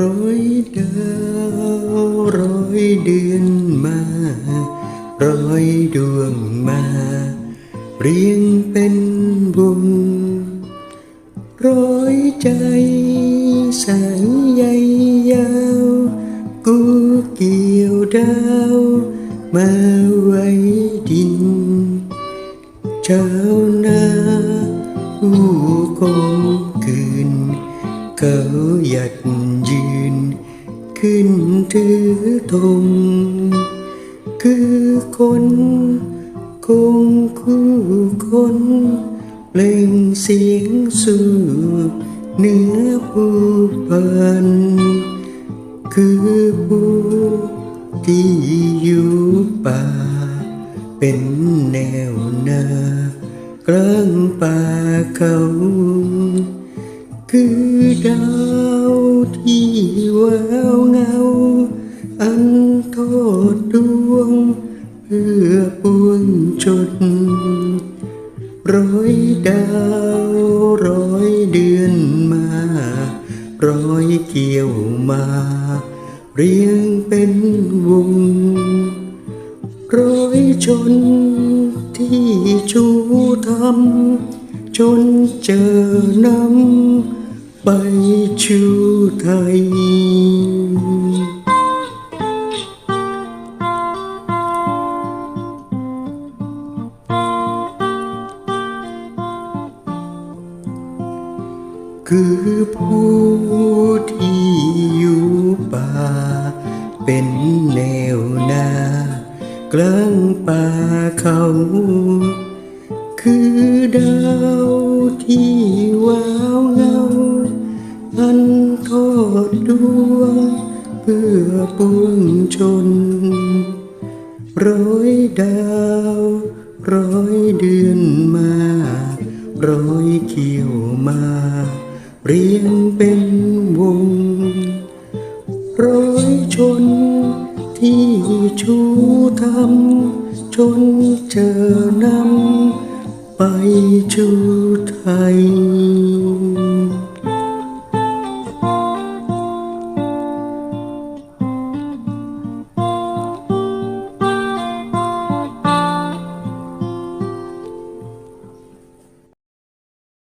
ร้อยดาวร้อยเดือนมาร้อยดวงมา เรียงเป็นวงร้อยใจสายใยยาว กูเกี่ยวดาวมาไว้ดินชาวนาผู้คงคืน เขาหยัดยืน ขึ้นถือธงคือคนคงคู่คนเปล่งเสียงสู่เหนือผู้พันคือผู้ที่อยู่ป่า เป็นแนวหน้ากลางป่าเขา คือดาวที่แววเงา อันทอดดวง เพื่อปวงชนร้อยดาวร้อยเดือนมา ร้อยเกี่ยวมา เรียงเป็นวง ร้อยชนที่ชูธรรมจนเจอน้ำ ไปชูไทย คือผู้ที่อยู่ป่า เป็นแนวหน้ากลางป่าเขา คือดาวที่ว้าวเงา ดวง เพื่อปวงชน ร้อยดาว ร้อยเดือนมา ร้อยเกี่ยวมา เรียงเป็นวง ร้อยชน ที่ชูธรรมจนเจอนำไปชูไทย